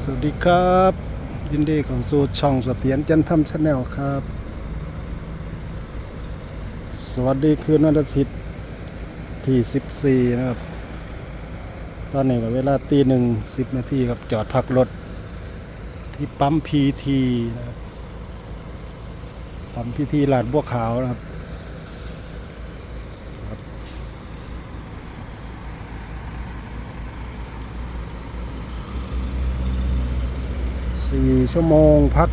สวัสดีครับ ยินดีของสู่ช่องเสถียรจันทร์ชาแนลครับ สวัสดีคืนวันอาทิตย์ที่ 14 นะครับ ตอนนี้ก็เวลาตีหนึ่งสิบนาทีครับจอดพักรถ ที่ปั๊มพีทีนะครับปั๊มพีทีลาดบัวขาวนะครับ สี่ชั่วโมง พัก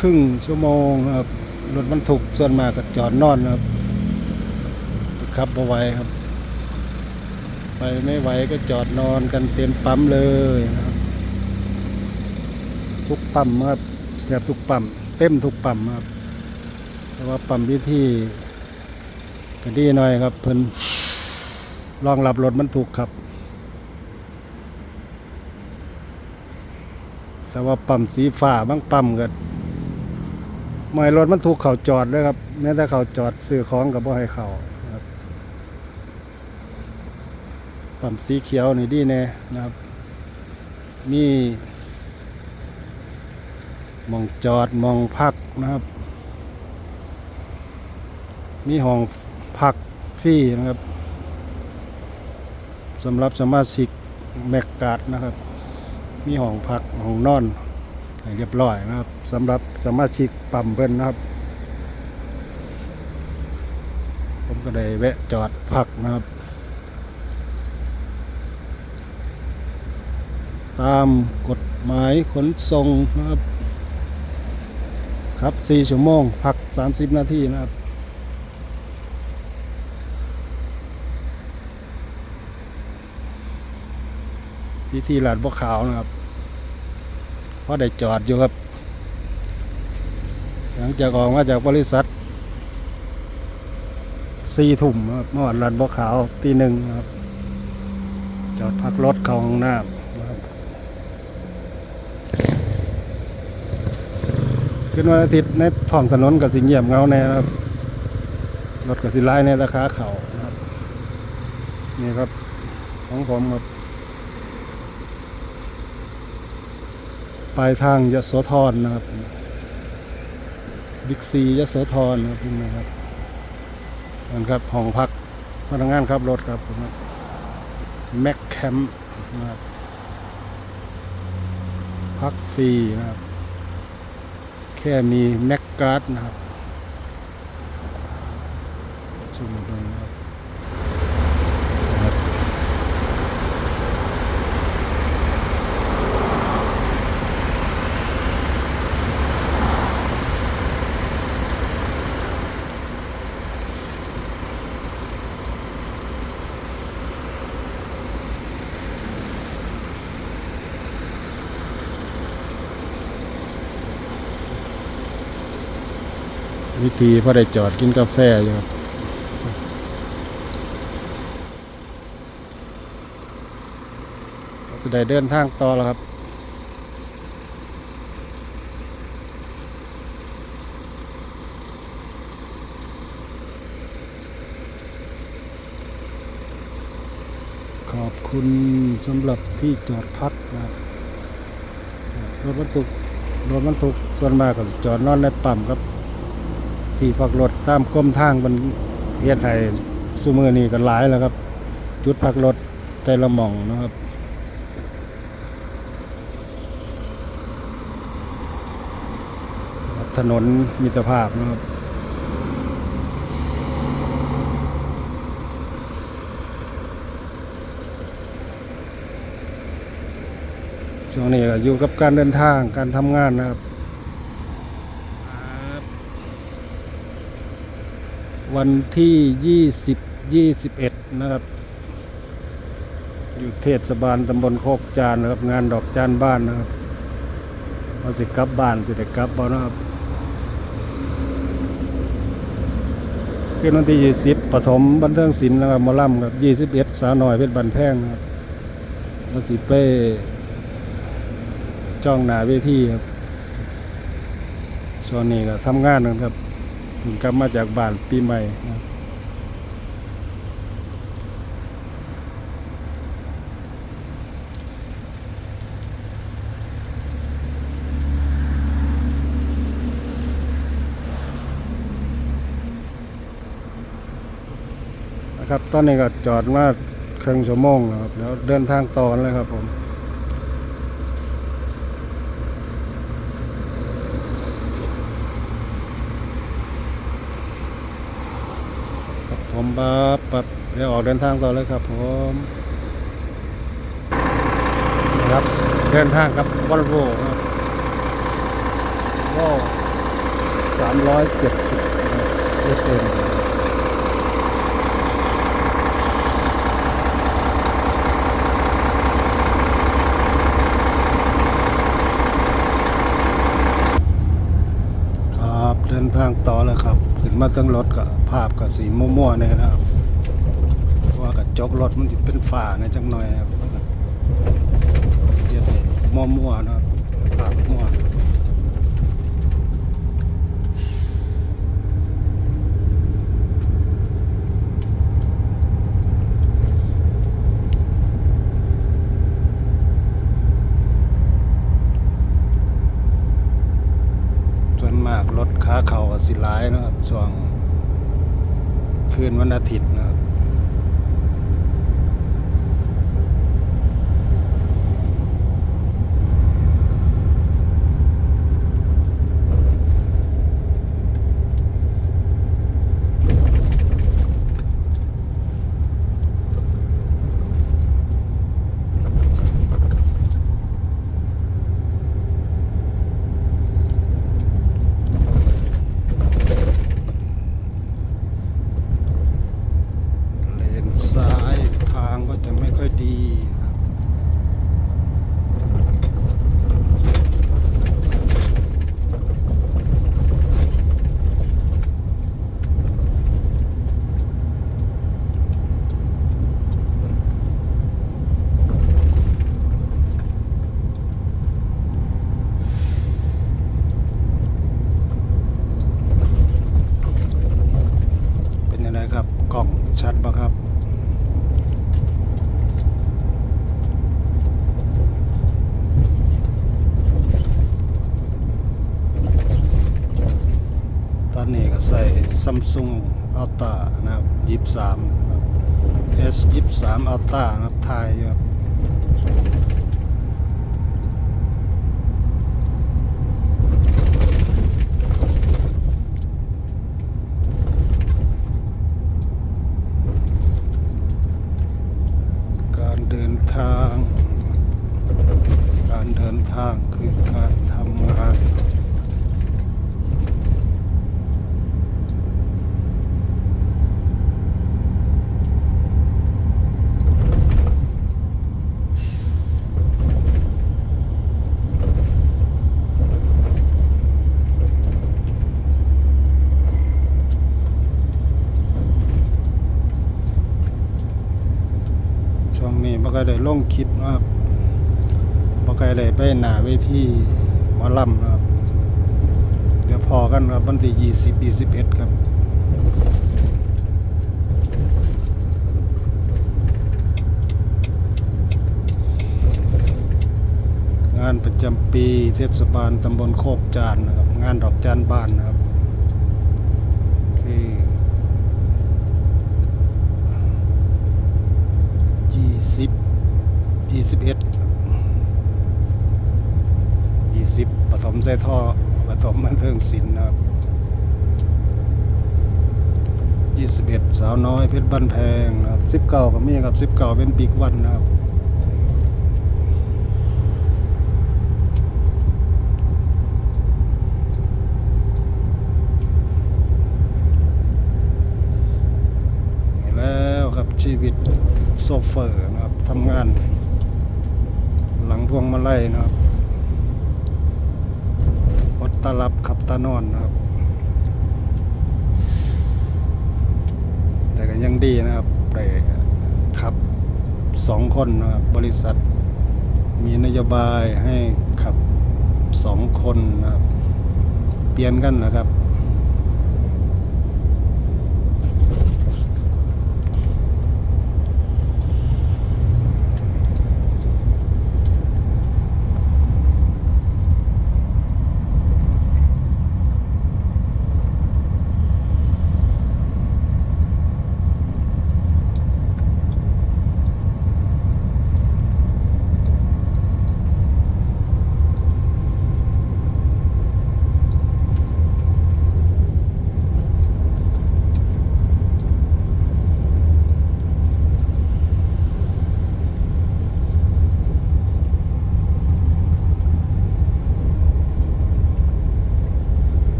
ครึ่งชั่วโมงครับรถบรรทุกส่วนมากก็จอดนอนครับขับเอาไว้ครับ ไปไม่ไหวก็จอดนอนกันเต็มปั๊มเลยครับทุกปั๊มครับแทบทุกปั๊มเต็มทุกปั๊มครับแต่ว่าปั๊มที่ที่ก็ดีหน่อยครับเพิ่นรองรับรถบรรทุกครับ แต่ว่าปั๊มสีฟ้าบางปั๊มก็ไม่รถมันถูกเขาจอดด้วยครับ แม้แต่เขาจอดซื้อของกับบ่ให้เขาครับปั๊มสีเขียวนี่ดีแน่นะครับ มีมองจอดมองพักนะครับ มีห้องพักฟรีนะครับสำหรับสมาชิกแมกกาดนะครับ มีห้องพักห้องนอนเรียบร้อยนะครับสำหรับสมาชิกปั๊มเบิ้นนะครับ ผมก็ได้แวะจอดพักนะครับ ตามกฎหมายขนส่งนะครับ ครับ 4 ชั่วโมง พัก 30 นาทีนะครับ พิธีลาดบัวขาวนะครับเพราะได้จอดอยู่ครับ หลังจากออกมาจากบริษัทสี่ทุ่มครับเมื่อวานลาดบัวขาวตีหนึ่งครับ จอดพักรถเข้าห้องน้ำนะครับขึ้นวันอาทิตย์ในท้องถนนกับสิเงียบเงาแน่นะครับรถกับสิไล่ในราคาเขานะครับนี่ครับของผมครับ ปลายทางยโสธรนะครับบิ๊กซียโสธรนะครับนี่นะครับนั่นครับห้องพักพนักงานขับรถครับผมแม็กแคมป์นะครับพักฟรีนะครับ แค่มีแม็กการ์ดนะครับซูมมาดูนะครับนะครับ วิธีพอได้จอดกินกาแฟอยู่ครับเราจะได้เดินทางต่อแล้วครับขอบคุณสำหรับที่จอดพักนะครับรถบรรทุกรถบรรทุกส่วนมากก็จอดนอนในปั๊มครับ ที่พักรถตามก้มทางมันเฮ็ดให้ซูมือนี่ก็หลายแล้วครับ จุดพักรถแต่ละหม่องนะครับถนนมิตรภาพนะครับช่วงนี้ก็อยู่กับการเดินทางการทำงานนะครับ วันที่ 20 21 นะครับ อยู่เทศบาลตำบลโคกจานนะครับ งานดอกจานบ้านนะครับเราสิกลับบ้านจะได้กลับบ่นะครับขึ้นวันที่ 20 ผสมบันเทิงศิลป์นะครับมอลำครับ21 สาวหน่อยเพชรบันแพงครับเราสิไปจ้องหนาเวทีครับช่วงนี้ก็ทำงานนะครับ กลับมาจากบ้านปีใหม่นะครับตอนนี้ก็จอดมาครึ่งชั่วโมงแล้วครับแล้วเดินทางต่อเลยครับผม ผมบับปับเดี๋ยวออกเดินทางต่อเลยครับผมนะครับเดินทางกับวอลโว่ครับก็สามร้อยเจ็ดสิบเอฟเอ็มครับเดินทางต่อแล้วครับ ขึ้น มาตั้งรถก็ภาพก็สีมั่วๆเนี่ยนะครับว่ากระจกรถมันเป็นฝ่าในจังหน่อยครับเจ็ดมั่วๆนะครับภาพมั่ว ส่วนมากรถค้าเขาก็สิหลายนะครับ ช่วงคืนวันอาทิตย์นะครับ เลนซ้ายทางก็จะไม่ค่อยดีครับเป็นยังไงครับกล้อง ชัดปะครับตอนนี้ก็ใส่ Samsung Ultra นะครับยี่สิบ S 23 Ultra นะครับไทยอยู่ครับการเดินทาง การเดินทางคือการทำงาน ช่วงนี้บ่ค่อย ได้ลงคลิปนะครับบ่ค่อยได้ไปหน้าเวทีหมอลำนะครับ เดี๋ยวพอกันครับวันที่20 21ครับงานประจำปีเทศบาลตำบลโคกจานนะครับ งานดอกจานบ้านนะครับคือยี่สิบ ยี่สิบเอ็ดยี่สิบปฐมใส่ท่อปฐมบันเทิงศิลป์นะครับยี่สิบเอ็ดสาวน้อยเพชรบ้านแพงนะครับสิบเก้าก็มีครับสิบเก้าเป็นบิ๊กวันนะครับแล้วครับชีวิตโซเฟอร์นะครับทำงาน หลังพวงมาลัยนะครับอดตาลับขับตานอนนะครับ แต่ก็ยังดีนะครับได้ขับสองคนนะครับ บริษัท มีนโยบายให้ขับสองคนนะครับ เปลี่ยนกันนะครับ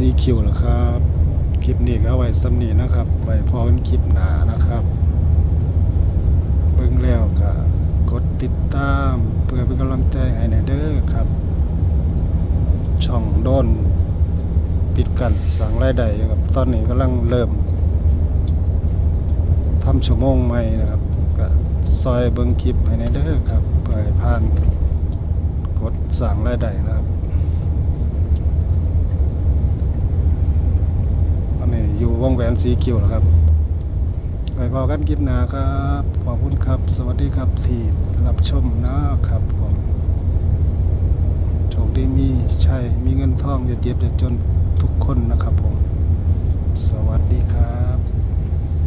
วงแหวนสีคิวเหรอครับ คลิปนี้ก็เอาไว้สำนีนะครับ ไว้พอกันคลิปหนานะครับเบิ่งแล้วก็กดติดตามเพื่อเป็นกำลังใจให้ในเด้อครับ ช่องโดนปิดกันสั่งรายได้ครับตอนนี้กำลังเริ่มทำชั่วโมงใหม่นะครับก็ซอยเบิ่งคลิปให้ในเด้อครับเพื่อให้ผ่านกดสั่งรายได้นะครับ อยู่วงแหวนสีเขียวแล้วครับไปพอกันคลิปหน้าครับ ขอบคุณครับ สวัสดีครับที่รับชมนะครับผมโชคดีมีใช่มีเงินทองจะเจ็บจะจนทุกคนนะครับผม สวัสดีครับ